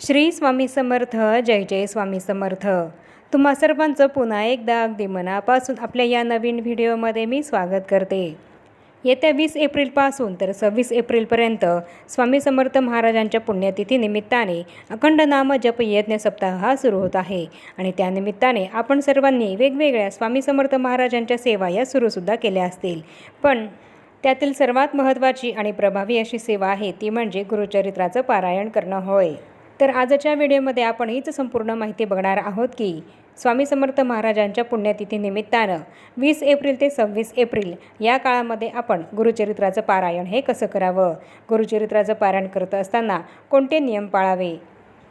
श्री स्वामी समर्थ जय जय स्वामी समर्थ. तुम्हा सर्वांचं पुन्हा एकदा अगदी मनापासून आपल्या या नवीन व्हिडिओमध्ये मी स्वागत करते. येत्या वीस एप्रिलपासून तर सव्वीस एप्रिलपर्यंत स्वामी समर्थ महाराजांच्या पुण्यतिथी निमित्ताने अखंड नाम जप यज्ञ सप्ताह हा सुरू होत आहे आणि त्यानिमित्ताने आपण सर्वांनी वेगवेगळ्या स्वामी समर्थ महाराजांच्या सेवा या सुरूसुद्धा केल्या असतील. पण त्यातील सर्वात महत्त्वाची आणि प्रभावी अशी सेवा आहे ती म्हणजे गुरुचरित्राचं पारायण करणं होय. तर आजच्या व्हिडिओमध्ये आपण हीच संपूर्ण माहिती बघणार आहोत की स्वामी समर्थ महाराजांच्या पुण्यतिथीनिमित्तानं वीस एप्रिल ते सव्वीस एप्रिल या काळामध्ये आपण गुरुचरित्राचं पारायण हे कसं करावं? गुरुचरित्राचं पारायण करत असताना कोणते नियम पाळावे?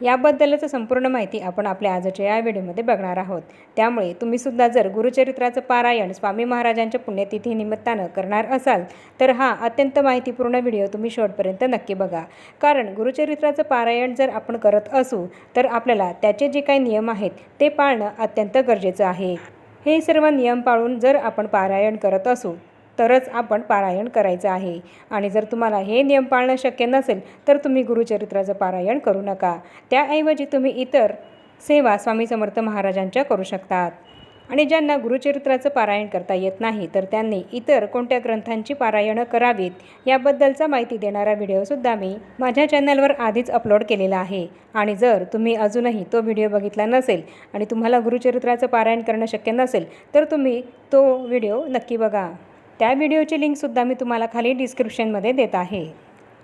याबद्दलच संपूर्ण माहिती आपण आपल्या आजच्या या व्हिडिओमध्ये बघणार आहोत. त्यामुळे तुम्हीसुद्धा जर गुरुचरित्राचं पारायण स्वामी महाराजांच्या पुण्यतिथी निमित्तानं करणार असाल तर हा अत्यंत माहितीपूर्ण व्हिडिओ तुम्ही शेवटपर्यंत नक्की बघा. कारण गुरुचरित्राचं पारायण जर आपण करत असू तर आपल्याला त्याचे जे काही नियम आहेत ते पाळणं अत्यंत गरजेचं आहे. हे सर्व नियम पाळून जर आपण पारायण करत असू तरच आपण पारायण करायचं आहे. आणि जर तुम्हाला हे नियम पाळणं शक्य नसेल तर तुम्ही गुरुचरित्राचं पारायण करू नका. त्याऐवजी तुम्ही इतर सेवा स्वामी समर्थ महाराजांच्या करू शकतात. आणि ज्यांना गुरुचरित्राचं पारायण करता येत नाही तर त्यांनी इतर कोणत्या ग्रंथांची पारायणं करावीत याबद्दलचा माहिती देणारा व्हिडिओसुद्धा मी माझ्या चॅनलवर आधीच अपलोड केलेला आहे. आणि जर तुम्ही अजूनही तो व्हिडिओ बघितला नसेल आणि तुम्हाला गुरुचरित्राचं पारायण करणं शक्य नसेल तर तुम्ही तो व्हिडिओ नक्की बघा. त्या व्हिडिओची लिंकसुद्धा मी तुम्हाला खाली डिस्क्रिप्शनमध्ये देत आहे.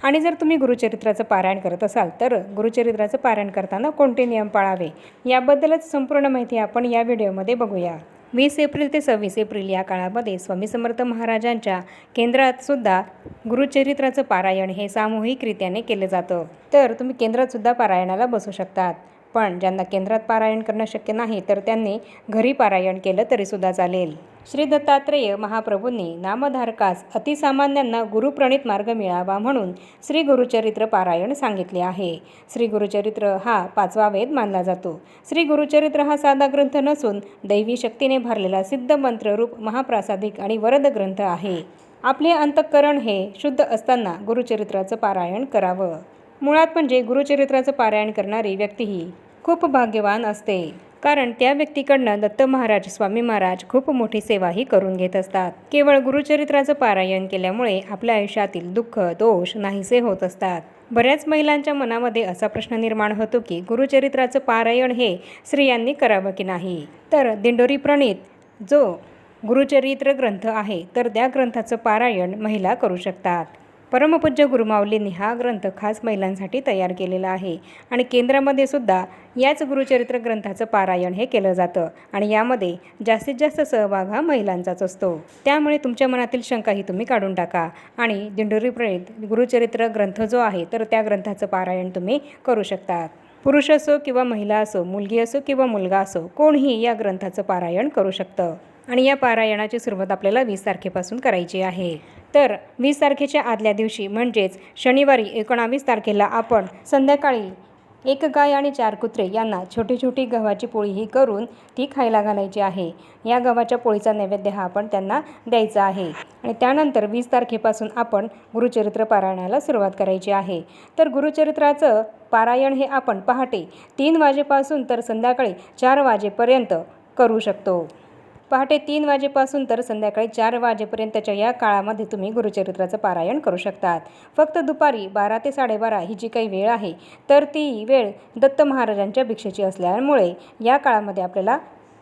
आणि जर तुम्ही गुरुचरित्राचं पारायण करत असाल तर गुरुचरित्राचं पारायण करताना कोणते नियम पाळावे याबद्दलच संपूर्ण माहिती आपण या व्हिडिओमध्ये बघूया. वीस एप्रिल ते सव्वीस एप्रिल या काळामध्ये स्वामी समर्थ महाराजांच्या केंद्रातसुद्धा गुरुचरित्राचं पारायण हे सामूहिकरित्याने केलं जातं. तर तुम्ही केंद्रातसुद्धा पारायणाला बसू शकतात. पण ज्यांना केंद्रात पारायण करणं शक्य नाही तर त्यांनी घरी पारायण केलं तरीसुद्धा चालेल. श्री दत्तात्रेय महाप्रभूंनी नामधारकास अतिसामान्यांना गुरुप्रणित मार्ग मिळावा म्हणून श्री गुरुचरित्र पारायण सांगितले आहे. श्री गुरुचरित्र हा पाचवा वेद मानला जातो. श्री गुरुचरित्र हा साधा ग्रंथ नसून दैवी शक्तीने भरलेला सिद्ध मंत्ररूप महाप्रासादिक आणि वरद ग्रंथ आहे. आपले अंतःकरण हे शुद्ध असताना गुरुचरित्राचं पारायण करावं. मुळात म्हणजे गुरुचरित्राचं पारायण करणारी व्यक्ती ही खूप भाग्यवान असते. कारण त्या व्यक्तीकडनं दत्त महाराज स्वामी महाराज खूप मोठी सेवाही करून घेत असतात. केवळ गुरुचरित्राचं पारायण केल्यामुळे आपल्या आयुष्यातील दुःख दोष नाहीसे होत असतात. बऱ्याच महिलांच्या मनामध्ये असा प्रश्न निर्माण होतो की गुरुचरित्राचं पारायण हे स्त्रियांनी करावं की नाही? तर दिंडोरी प्रणित जो गुरुचरित्र ग्रंथ आहे तर त्या ग्रंथाचं पारायण महिला करू शकतात. परमपूज्य गुरुमाऊलींनी हा ग्रंथ खास महिलांसाठी तयार केलेला आहे. आणि केंद्रामध्ये सुद्धा याच गुरुचरित्र ग्रंथाचं पारायण हे केलं जातं. आणि यामध्ये जास्तीत जास्त सहभाग हा महिलांचाच असतो. त्यामुळे तुमच्या मनातील शंकाही तुम्ही काढून टाका. आणि दिंडोरी प्रेरित गुरुचरित्र ग्रंथ जो आहे तर त्या ग्रंथाचं पारायण तुम्ही करू शकता पुरुष असो किंवा महिला असो मुलगी असो किंवा मुलगा असो कोणीही या ग्रंथाचं पारायण करू शकतं. आणि या पारायणाची सुरुवात आपल्याला वीस तारखेपासून करायची आहे. तर वीस तारखेच्या आदल्या दिवशी म्हणजेच शनिवारी एकोणावीस तारखेला आपण संध्याकाळी एक गाय आणि चार कुत्रे यांना छोटी छोटी गव्हाची पोळी ही करून ती खायला घालायची आहे. या गव्हाच्या पोळीचा नैवेद्य हा आपण त्यांना द्यायचा आहे. आणि त्यानंतर वीस तारखेपासून आपण गुरुचरित्र पारायणाला सुरुवात करायची आहे. तर गुरुचरित्राचं पारायण हे आपण पहाटे तीन वाजेपासून तर संध्याकाळी चार वाजेपर्यंत करू शकतो. पहाटे तीन वाजेपासून तर संध्याकाळी चार वाजेपर्यंतच्या या काळामध्ये तुम्ही गुरुचरित्राचं पारायण करू शकतात. फक्त दुपारी बारा ते साडेबारा ही जी काही वेळ आहे तर ती वेळ दत्त महाराजांच्या भिक्षेची असल्यामुळे या काळामध्ये आपल्याला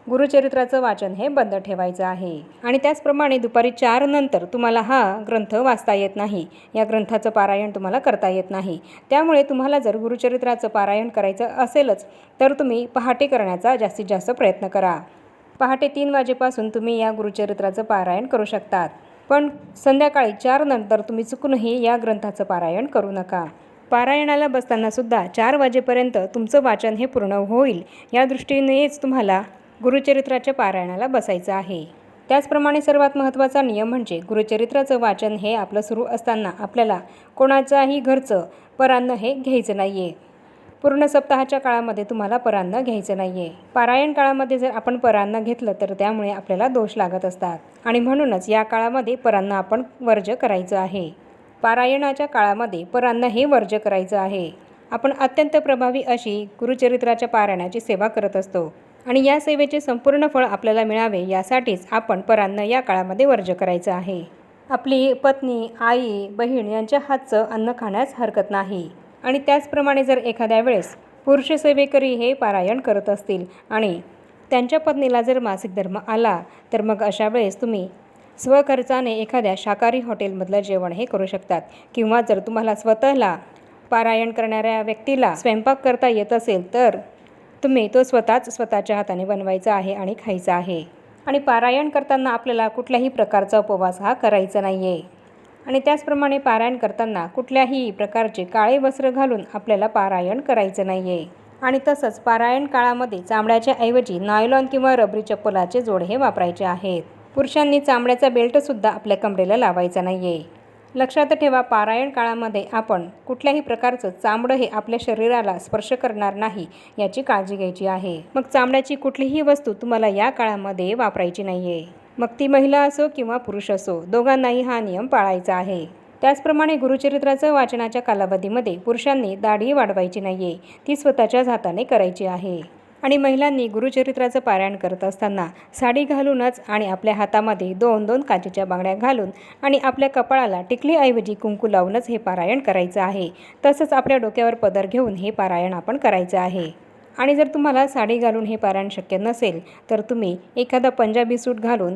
गुरुचरित्राचं वाचन हे बंद ठेवायचं आहे. आणि त्याचप्रमाणे दुपारी चार नंतर तुम्हाला हा ग्रंथ वाचता येत नाही. या ग्रंथाचं पारायण तुम्हाला करता येत नाही. त्यामुळे तुम्हाला जर गुरुचरित्राचं पारायण करायचं असेलच तर तुम्ही पहाटे करण्याचा जास्तीत जास्त प्रयत्न करा. पहाटे तीन वाजेपासून तुम्ही या गुरुचरित्राचं पारायण करू शकतात. पण संध्याकाळी चार नंतर तुम्ही चुकूनही या ग्रंथाचं पारायण करू नका. पारायणाला बसताना सुद्धा चार वाजेपर्यंत तुमचं वाचन हे पूर्ण होईल. या दृष्टीनेच तुम्हाला गुरुचरित्राच्या पारायणाला बसायचं आहे. त्याचप्रमाणे सर्वात महत्त्वाचा नियम म्हणजे गुरुचरित्राचं वाचन हे आपलं सुरू असताना आपल्याला कोणाचाही घरचं परान्न हे घ्यायचं नाही आहे पूर्ण सप्ताहाच्या काळामध्ये तुम्हाला परान्न घ्यायचं नाही आहे पारायण काळामध्ये जर आपण परान्न घेतलं तर त्यामुळे आपल्याला दोष लागत असतात. आणि म्हणूनच या काळामध्ये परान्न आपण वर्ज करायचं आहे. पारायणाच्या काळामध्ये परान्न हे वर्ज करायचं आहे. आपण अत्यंत प्रभावी अशी गुरुचरित्राच्या पारायणाची सेवा करत असतो. आणि या सेवेचे संपूर्ण फळ आपल्याला मिळावे यासाठीच आपण परान्न या काळामध्ये वर्ज करायचं आहे. आपली पत्नी आई बहीण यांच्या हातचं अन्न खाण्यास हरकत नाही. आणि त्याचप्रमाणे जर एखाद्या वेळेस पुरुष सेवेकरी हे पारायण करत असतील आणि त्यांच्या पत्नीला जर मासिक धर्म आला तर मग अशा वेळेस तुम्ही स्वखर्चाने एखाद्या शाकाहारी हॉटेलमधलं जेवण हे करू शकतात. किंवा जर तुम्हाला स्वतःला पारायण करणाऱ्या व्यक्तीला स्वयंपाक करता येत असेल तर तुम्ही तो स्वतःच स्वतःच्या हाताने बनवायचा आहे आणि खायचा आहे. आणि पारायण करताना आपल्याला कुठल्याही प्रकारचा उपवास हा करायचा नाही आहे आणि त्याचप्रमाणे पारायण करताना कुठल्याही प्रकारचे काळे वस्त्र घालून आपल्याला पारायण करायचं नाही आहे आणि तसंच पारायण काळामध्ये चामड्याच्या ऐवजी नायलॉन किंवा रबरी चप्पलाचे जोड हे वापरायचे आहेत. पुरुषांनी चामड्याचा बेल्टसुद्धा आपल्या कमरेला लावायचा नाही आहे लक्षात ठेवा पारायण काळामध्ये आपण कुठल्याही प्रकारचं चामडं हे आपल्या शरीराला स्पर्श करणार नाही याची काळजी घ्यायची आहे. मग चामड्याची कुठलीही वस्तू तुम्हाला या काळामध्ये वापरायची नाही आहे मग ती महिला असो किंवा पुरुष असो दोघांनाही हा नियम पाळायचा आहे. त्याचप्रमाणे गुरुचरित्राचं वाचनाच्या कालावधीमध्ये पुरुषांनी दाढी वाढवायची नाही आहे ती स्वतःच्याच हाताने करायची आहे. आणि महिलांनी गुरुचरित्राचं पारायण करत असताना साडी घालूनच आणि आपल्या हातामध्ये दोन दोन काचेच्या बांगड्या घालून आणि आपल्या कपाळाला टिकलीऐवजी कुंकू लावूनच हे पारायण करायचं आहे. तसंच आपल्या डोक्यावर पदर घेऊन हे पारायण आपण करायचं आहे. आणि जर तुम्हाला साडी घालून हे पारायण शक्य नसेल तर तुम्ही एखादा पंजाबी सूट घालून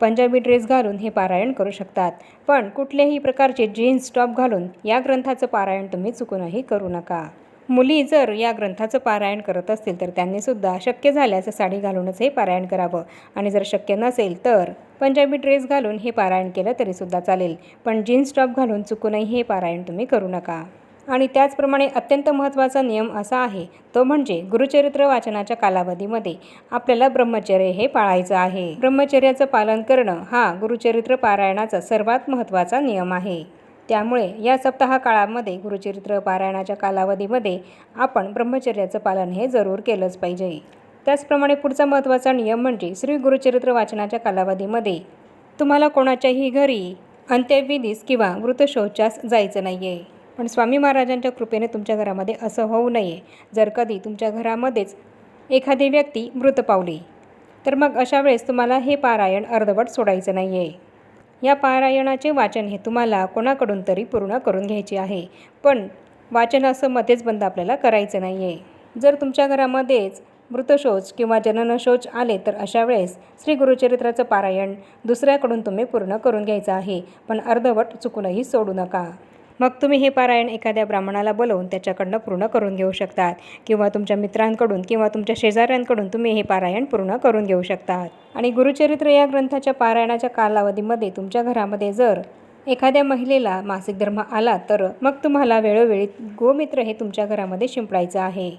पंजाबी ड्रेस घालून हे पारायण करू शकतात. पण कुठल्याही प्रकारचे जीन्स टॉप घालून या ग्रंथाचं पारायण तुम्ही चुकूनही करू नका. मुली जर या ग्रंथाचं पारायण करत असतील तर त्यांनीसुद्धा शक्य झाल्यास साडी घालूनच हे पारायण करावं. आणि जर शक्य नसेल तर पंजाबी ड्रेस घालून हे पारायण केलं तरीसुद्धा चालेल. पण जीन्स टॉप घालून चुकूनही हे पारायण तुम्ही करू नका. आणि त्याचप्रमाणे अत्यंत महत्त्वाचा नियम असा आहे तो म्हणजे गुरुचरित्र वाचनाच्या कालावधीमध्ये आपल्याला ब्रह्मचर्य हे पाळायचं आहे. ब्रह्मचर्याचं पालन करणं हा गुरुचरित्र पारायणाचा सर्वात महत्त्वाचा नियम आहे. त्यामुळे या सप्ताह काळामध्ये गुरुचरित्र पारायणाच्या कालावधीमध्ये आपण ब्रह्मचर्याचं पालन हे जरूर केलंच पाहिजे. त्याचप्रमाणे पुढचा महत्त्वाचा नियम म्हणजे श्री गुरुचरित्र वाचनाच्या कालावधीमध्ये तुम्हाला कोणाच्याही घरी अंत्यविधीस किंवा मृतशौचास जायचं नाही आहे पण स्वामी महाराजांच्या कृपेने तुमच्या घरामध्ये असं होऊ नये. जर कधी तुमच्या घरामध्येच एखादी व्यक्ती मृत पावली तर मग अशा वेळेस तुम्हाला हे पारायण अर्धवट सोडायचं नाही आहे या पारायणाचे वाचन हे तुम्हाला कोणाकडून तरी पूर्ण करून घ्यायचे आहे पण वाचन असं मध्येच बंद आपल्याला करायचं नाही आहे जर तुमच्या घरामध्येच मृतशोच किंवा जननशौच आले तर अशा वेळेस श्री गुरुचरित्राचं पारायण दुसऱ्याकडून तुम्ही पूर्ण करून घ्यायचं आहे पण अर्धवट चुकूनही सोडू नका. मग तुम्ही हे पारायण एखाद्या ब्राह्मणाला बोलवून त्याच्याकडनं पूर्ण करून घेऊ शकतात. किंवा तुमच्या मित्रांकडून किंवा तुमच्या शेजाऱ्यांकडून तुम्ही हे पारायण पूर्ण करून घेऊ शकतात. आणि गुरुचरित्र या ग्रंथाच्या पारायणाच्या कालावधीमध्ये तुमच्या घरामध्ये जर एखाद्या महिलेला मासिक धर्म आला तर मग तुम्हाला वेळोवेळी गोमित्र हे तुमच्या घरामध्ये शिंपडायचं आहे.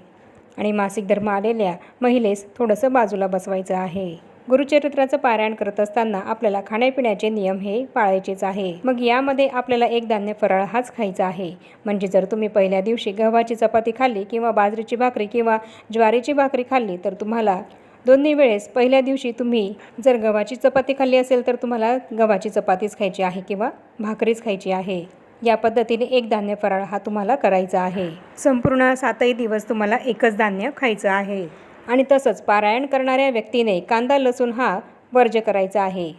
आणि मासिक धर्म आलेल्या महिलेस थोडंसं बाजूला बसवायचं आहे. गुरुचरित्राचं पारायण करत असताना आपल्याला खाण्यापिण्याचे नियम हे पाळायचेच आहे. मग यामध्ये आपल्याला एक धान्य फराळ हाच खायचा आहे. म्हणजे जर तुम्ही पहिल्या दिवशी गव्हाची चपाती खाल्ली किंवा बाजरीची भाकरी किंवा ज्वारीची भाकरी खाल्ली तर तुम्हाला दोन्ही वेळेस पहिल्या दिवशी तुम्ही जर गव्हाची चपाती खाल्ली असेल तर तुम्हाला गव्हाची चपातीच खायची आहे किंवा भाकरीच खायची आहे. या पद्धतीने एक धान्य फराळ हा तुम्हाला करायचा आहे. संपूर्ण सातही दिवस तुम्हाला एकच धान्य खायचं आहे. आणि तसंच पारायण करणाऱ्या व्यक्तीने कांदा लसूण हा वर्ज करायचा आहे.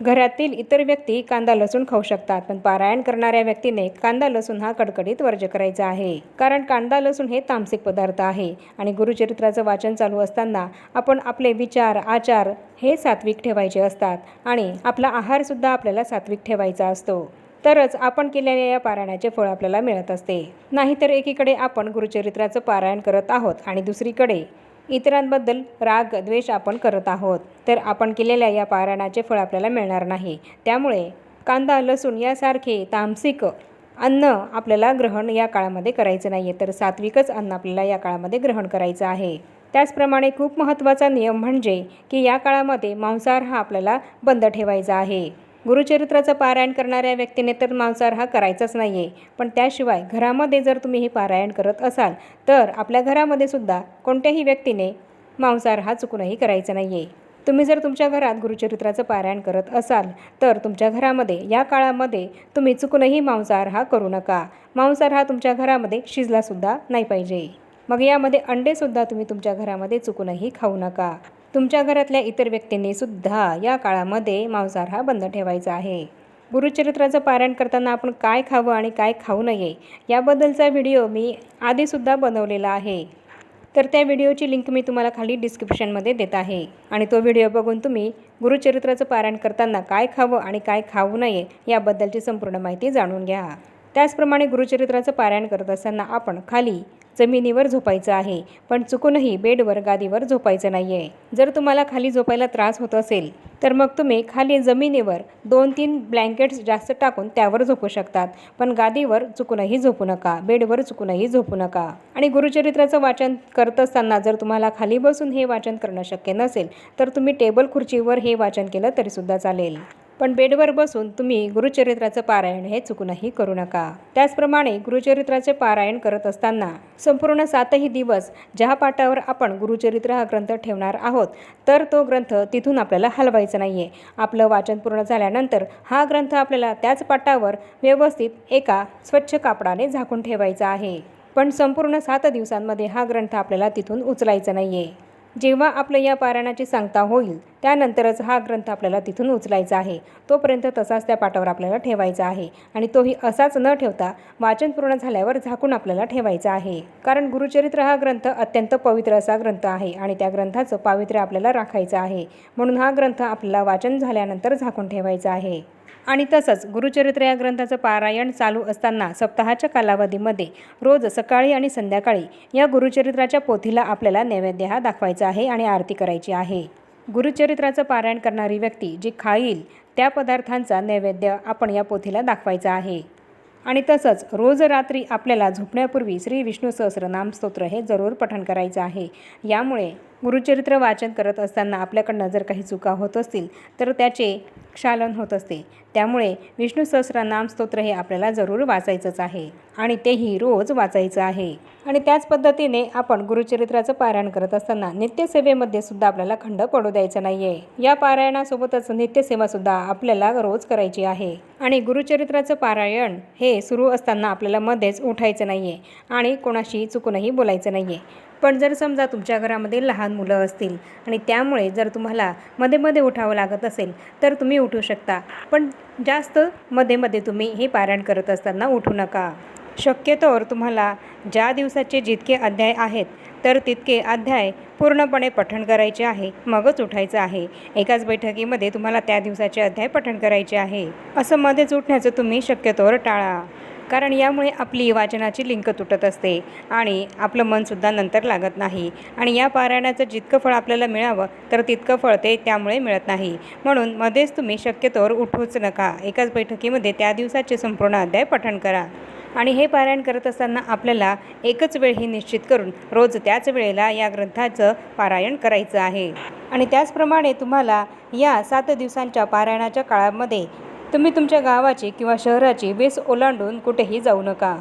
घरातील इतर व्यक्ती कांदा लसूण खाऊ शकतात पण पारायण करणाऱ्या व्यक्तीने कांदा लसूण हा कडकडीत वर्ज करायचा आहे. कारण कांदा लसूण हे तामसिक पदार्थ आहे आणि गुरुचरित्राचं वाचन चालू असताना आपण आपले विचार आचार हे सात्विक ठेवायचे असतात आणि आपला आहारसुद्धा आपल्याला सात्विक ठेवायचा असतो. तरच आपण केलेल्या या पारायणाचे फळ आपल्याला मिळत असते. नाहीतर एकीकडे आपण गुरुचरित्राचं पारायण करत आहोत आणि दुसरीकडे इतरांबद्दल राग द्वेष आपण करत आहोत. तर आपण केलेल्या या पारायणाचे फळ आपल्याला मिळणार नाही. त्यामुळे कांदा लसूण यासारखे तामसिक अन्न आपल्याला ग्रहण या काळामध्ये करायचं नाही आहे तर सात्विकच अन्न आपल्याला या काळामध्ये ग्रहण करायचं आहे. त्याचप्रमाणे खूप महत्त्वाचा नियम म्हणजे की या काळामध्ये मांसाहार हा आपल्याला बंद ठेवायचा आहे. गुरुचरित्राचं पारायण करणाऱ्या व्यक्तीने तर मांसाहार हा करायचाच नाही आहे पण त्याशिवाय घरामध्ये जर तुम्ही हे पारायण करत असाल तर आपल्या घरामध्ये सुद्धा कोणत्याही व्यक्तीने मांसाहार हा चुकूनही करायचा नाही आहे तुम्ही जर तुमच्या घरात गुरुचरित्राचं पारायण करत असाल तर तुमच्या घरामध्ये या काळामध्ये तुम्ही चुकूनही मांसाहार हा करू नका. मांसाहार हा तुमच्या घरामध्ये शिजलासुद्धा नाही पाहिजे. मग यामध्ये अंडेसुद्धा तुम्ही तुमच्या घरामध्ये चुकूनही खाऊ नका. तुमच्या घरातल्या इतर व्यक्तींनी सुद्धा या काळामध्ये मांसाहार हा बंद ठेवायचा आहे. गुरुचरित्राचं पारायण करताना आपण काय खावं आणि काय खाऊ नये याबद्दलचा व्हिडिओ मी आधीसुद्धा बनवलेला आहे. तर त्या व्हिडिओची लिंक मी तुम्हाला खाली डिस्क्रिप्शनमध्ये देत आहे. आणि तो व्हिडिओ बघून तुम्ही गुरुचरित्राचं पारायण करताना काय खावं आणि काय खाऊ नये याबद्दलची संपूर्ण माहिती जाणून घ्या. त्याचप्रमाणे गुरुचरित्राचं पारायण करत असताना आपण खाली जमिनीवर झोपायचं आहे. पण चुकूनही बेडवर गादीवर झोपायचं नाही आहे जर तुम्हाला खाली झोपायला त्रास होत असेल तर मग तुम्ही खाली जमिनीवर दोन तीन ब्लँकेट्स जास्त टाकून त्यावर झोपू शकतात. पण गादीवर चुकूनही झोपू नका. बेडवर चुकूनही झोपू नका. आणि गुरुचरित्राचं वाचन करत असताना जर तुम्हाला खाली बसून हे वाचन करणं शक्य नसेल तर तुम्ही टेबल खुर्चीवर हे वाचन केलं तरीसुद्धा चालेल. पण बेडवर बसून तुम्ही गुरुचरित्राचं पारायण हे चुकूनही करू नका. त्याचप्रमाणे गुरुचरित्राचे पारायण करत असताना संपूर्ण सातही दिवस ज्या पाटावर आपण गुरुचरित्र हा ग्रंथ ठेवणार आहोत तर तो ग्रंथ तिथून आपल्याला हलवायचा नाही आहे आपलं वाचन पूर्ण झाल्यानंतर हा ग्रंथ आपल्याला त्याच पाटावर व्यवस्थित एका स्वच्छ कापडाने झाकून ठेवायचा आहे. पण संपूर्ण सात दिवसांमध्ये हा ग्रंथ आपल्याला तिथून उचलायचा नाही आहे जेव्हा आपलं या पारायणाची सांगता होईल त्यानंतरच हा ग्रंथ आपल्याला तिथून उचलायचा आहे. तोपर्यंत तसाच त्या पाटावर आपल्याला ठेवायचा आहे आणि तोही असाच न ठेवता वाचन पूर्ण झाल्यावर झाकून आपल्याला ठेवायचा आहे. कारण गुरुचरित्र हा ग्रंथ अत्यंत पवित्र असा ग्रंथ आहे आणि त्या ग्रंथाचं पावित्र्य आपल्याला राखायचं आहे. म्हणून हा ग्रंथ आपल्याला वाचन झाल्यानंतर झाकून ठेवायचा आहे. आणि तसंच गुरुचरित्र या ग्रंथाचं पारायण चालू असताना सप्ताहाच्या कालावधीमध्ये रोज सकाळी आणि संध्याकाळी या गुरुचरित्राच्या पोथीला आपल्याला नैवेद्य हा दाखवायचा आहे आणि आरती करायची आहे. गुरुचरित्राचं पारायण करणारी व्यक्ती जी खाईल त्या पदार्थांचा नैवेद्य आपण या पोथीला दाखवायचा आहे. आणि तसंच रोज रात्री आपल्याला झोपण्यापूर्वी श्री विष्णू सहस्रनाम स्तोत्र हे जरूर पठण करायचं आहे. यामुळे गुरुचरित्र वाचन करत असताना आपल्याकडनं जर काही चुका होत असतील तर त्याचे क्षालन होत असते. त्यामुळे विष्णू सहस्रनाम स्तोत्र हे आपल्याला जरूर वाचायचंच आहे आणि तेही रोज वाचायचं आहे. आणि त्याच पद्धतीने आपण गुरुचरित्राचं पारायण करत असताना नित्यसेवेमध्ये सुद्धा आपल्याला खंड पडू द्यायचा नाही आहे या पारायणासोबतच नित्यसेवासुद्धा आपल्याला रोज करायची आहे. आणि गुरुचरित्राचं पारायण हे सुरू असताना आपल्याला मध्येच उठायचं नाही आहे आणि कोणाशी चुकूनही बोलायचं नाही आहे पण जर समजा तुमच्या घरामध्ये लहान मुलं असतील आणि त्यामुळे जर तुम्हाला मध्ये मध्ये उठावं लागत असेल तर तुम्ही उठू शकता. पण जास्त मध्ये मध्ये तुम्ही हे पारायण करत असताना उठू नका. शक्यतोवर तुम्हाला ज्या दिवसाचे जितके अध्याय आहेत तर तितके अध्याय पूर्णपणे पठण करायचे आहे मगच उठायचं आहे. एकाच बैठकीमध्ये तुम्हाला त्या दिवसाचे अध्याय पठण करायचे आहे. असं मध्येच उठण्याचं तुम्ही शक्यतोवर टाळा. कारण यामुळे आपली वाचनाची लिंक तुटत असते आणि आपलं मनसुद्धा नंतर लागत नाही. आणि या पारायणाचं जितकं फळ आपल्याला मिळावं तर तितकं फळ ते त्यामुळे मिळत नाही. म्हणून मध्येच तुम्ही शक्यतोवर उठूच नका. एकाच बैठकीमध्ये त्या दिवसाचे संपूर्ण अध्याय पठण करा. आणि हे पारायण करत असताना आपल्याला एकच वेळ ही निश्चित करून रोज त्याच वेळेला या ग्रंथाचं पारायण करायचं आहे. आणि त्याचप्रमाणे तुम्हाला या सात दिवसांच्या पारायणाच्या काळामध्ये तुम्ही तुमच्या गावाची किंवा शहराची वेस ओलांडून कुठेही जाऊ नका.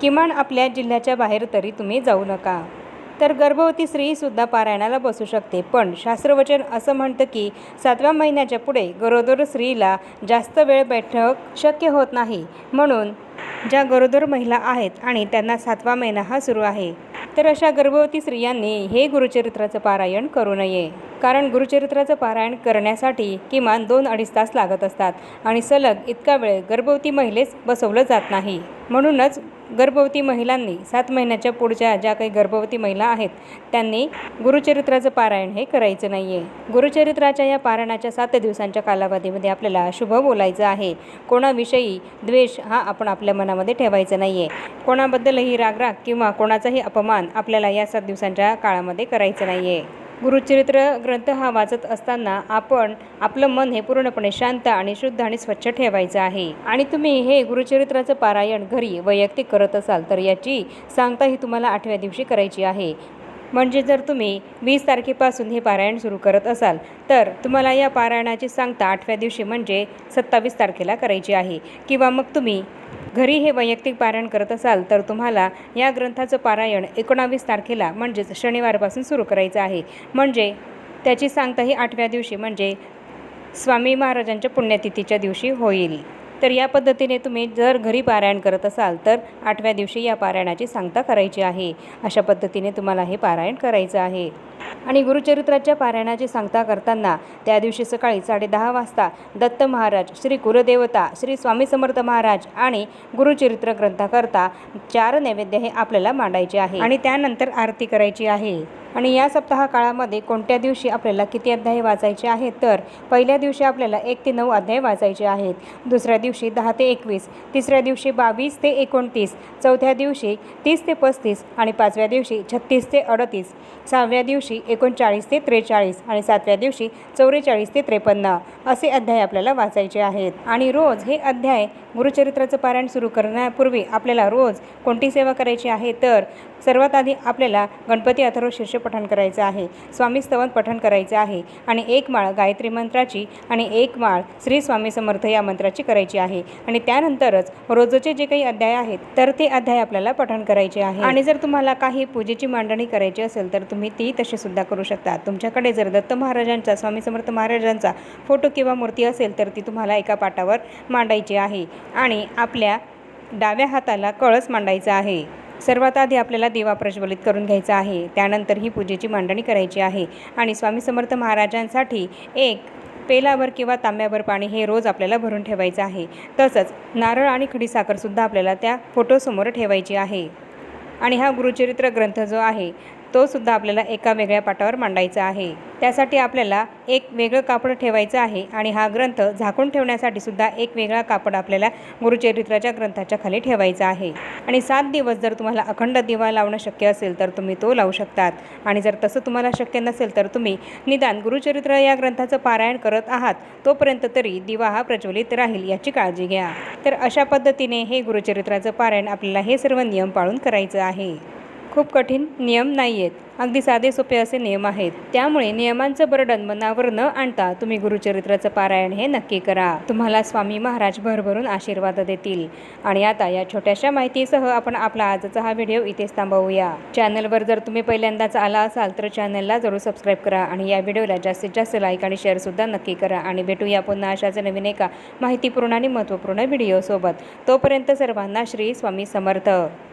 किमान आपल्या जिल्ह्याच्या बाहेर तरी तुम्ही जाऊ नका. तर गर्भवती स्त्रीसुद्धा पारायणाला बसू शकते पण शास्त्रवचन असं म्हणतं की सातव्या महिन्याच्या पुढे गरोदर स्त्रीला जास्त वेळ बैठक शक्य होत नाही. म्हणून ज्या गरोदर महिला आहेत आणि त्यांना सातवा महिना हा सुरू आहे तर अशा गर्भवती स्त्रियांनी हे गुरुचरित्राचं पारायण करू नये. कारण गुरुचरित्राचं पारायण करण्यासाठी किमान दोन अडीच तास लागत असतात आणि सलग इतका वेळ गर्भवती महिलेस बसवलं जात नाही. म्हणूनच गर्भवती महिलांनी सात महिन्याच्या पुढच्या ज्या काही गर्भवती महिला आहेत त्यांनी गुरुचरित्राचं पारायण हे करायचं नाही आहे गुरुचरित्राच्या या पारायणाच्या सात दिवसांच्या कालावधीमध्ये आपल्याला शुभ बोलायचं आहे. कोणाविषयी द्वेष हा आपण आपल्या मनामध्ये ठेवायचा नाही आहे कोणाबद्दलही रागराग किंवा कोणाचाही अपमान आपल्याला या सात दिवसांच्या काळामध्ये करायचं नाही आहे गुरुचरित्र ग्रंथ हा वाचत असताना आपण आपलं मन हे पूर्णपणे शांत आणि शुद्ध आणि स्वच्छ ठेवायचं आहे. आणि तुम्ही हे गुरुचरित्राचं पारायण घरी वैयक्तिक करत असाल तर याची सांगता ही तुम्हाला आठव्या दिवशी करायची आहे. म्हणजे जर तुम्ही वीस तारखेपासून हे पारायण सुरू करत असाल तर तुम्हाला या पारायणाची सांगता आठव्या दिवशी म्हणजे सत्तावीस तारखेला करायची आहे. किंवा मग तुम्ही घरी हे वैयक्तिक पारायण करत असाल तर तुम्हाला या ग्रंथाचं पारायण एकोणावीस तारखेला म्हणजेच शनिवारपासून सुरू करायचं आहे. म्हणजे त्याची सांगता ही आठव्या दिवशी म्हणजे स्वामी महाराजांच्या पुण्यतिथीच्या दिवशी होईल. तर या पद्धतीने तुम्ही जर घरी पारायण करत असाल तर आठव्या दिवशी या पारायणाची सांगता करायची आहे. अशा पद्धतीने तुम्हाला हे पारायण करायचं आहे. आणि गुरुचरित्राच्या पारायणाची सांगता करताना त्या दिवशी सकाळी साडेदहा वाजता दत्त महाराज श्री कुलदेवता श्री स्वामी समर्थ महाराज आणि गुरुचरित्र ग्रंथाकरता चार नैवेद्य हे आपल्याला मांडायचे आहे. आणि त्यानंतर आरती करायची आहे. आणि या सप्ताह काळामध्ये कोणत्या दिवशी आपल्याला किती अध्याय वाचायचे आहेत? तर पहिल्या दिवशी आपल्याला एक ते नऊ अध्याय वाचायचे आहेत. दुसऱ्या दिवशी दहा ते एकवीस तिसऱ्या दिवशी बावीस ते एकोणतीस चौथ्या दिवशी तीस ते पस्तीस आणि पाचव्या दिवशी छत्तीस ते अडतीस सहाव्या दिवशी एकोणचाळीस ते त्रेचाळीस आणि सातव्या दिवशी चौवेचाळीस ते त्रेपन्न असे अध्याय आपल्याला वाचायचे आहेत. आणि रोज हे अध्याय गुरुचरित्राचं पारायण सुरू करण्यापूर्वी आपल्याला रोज कोणती सेवा करायची आहे? तर सर्वात आधी आपल्याला गणपती अथर्व शीर्ष पठण करायचं आहे स्वामी स्तवन पठण करायचं आहे आणि एक माळ गायत्री मंत्राची आणि एक माळ श्री स्वामी समर्थ या मंत्राची करायची आहे. आणि त्यानंतरच रोजचे जे काही अध्याय आहेत तर ते अध्याय आपल्याला पठण करायचे आहे. आणि जर तुम्हाला काही पूजेची मांडणी करायची असेल तर तुम्ही ती तशी सुद्धा करू शकता. तुमच्याकडे जर दत्त महाराजांचा स्वामी समर्थ महाराजांचा फोटो किंवा मूर्ती असेल तर ती तुम्हाला एका पाटावर मांडायची आहे. आणि आपल्या डाव्या हाताला कळस मांडायचा आहे. सर्वात आधी आपल्याला दिवा प्रज्वलित करून घ्यायचा आहे. त्यानंतर ही पूजेची मांडणी करायची आहे. आणि स्वामी समर्थ महाराजांसाठी एक पेलावर किंवा तांब्यावर पाणी हे रोज आपल्याला भरून ठेवायचं आहे. तसंच नारळ आणि खडीसाखरसुद्धा आपल्याला त्या फोटोसमोर ठेवायची आहे. आणि हा गुरुचरित्र ग्रंथ जो आहे तोसुद्धा आपल्याला एका वेगळ्या पाटावर मांडायचा आहे. त्यासाठी आपल्याला एक वेगळं कापड ठेवायचं आहे आणि हा ग्रंथ झाकून ठेवण्यासाठी सुद्धा एक वेगळा कापड आपल्याला गुरुचरित्राच्या ग्रंथाच्या खाली ठेवायचा आहे. आणि सात दिवस जर तुम्हाला अखंड दिवा लावणं शक्य असेल तर तुम्ही तो लावू शकतात. आणि जर तसं तुम्हाला शक्य नसेल तर तुम्ही निदान गुरुचरित्र या ग्रंथाचं पारायण करत आहात तोपर्यंत तरी दिवा हा प्रज्वलित राहील याची काळजी घ्या. तर अशा पद्धतीने हे गुरुचरित्राचं पारायण आपल्याला हे सर्व नियम पाळून करायचं आहे. खूप कठीण नियम नाही आहेत अगदी साधे सोपे असे नियम आहेत. त्यामुळे नियमांचं बर्डन मनावर न आणता तुम्ही गुरुचरित्राचं पारायण हे नक्की करा. तुम्हाला स्वामी महाराज भरभरून आशीर्वाद देतील. आणि आता या छोट्याशा माहितीसह आपण आपला आजचा हा व्हिडिओ इथेच थांबवूया. चॅनलवर जर तुम्ही पहिल्यांदाच आला असाल तर चॅनलला जरूर सबस्क्राईब करा आणि या व्हिडिओला जास्तीत जास्त लाईक आणि शेअरसुद्धा नक्की करा. आणि भेटूया पुन्हा अशाच नवीन एका माहितीपूर्ण आणि महत्त्वपूर्ण व्हिडिओसोबत. तोपर्यंत सर्वांना श्री स्वामी समर्थ.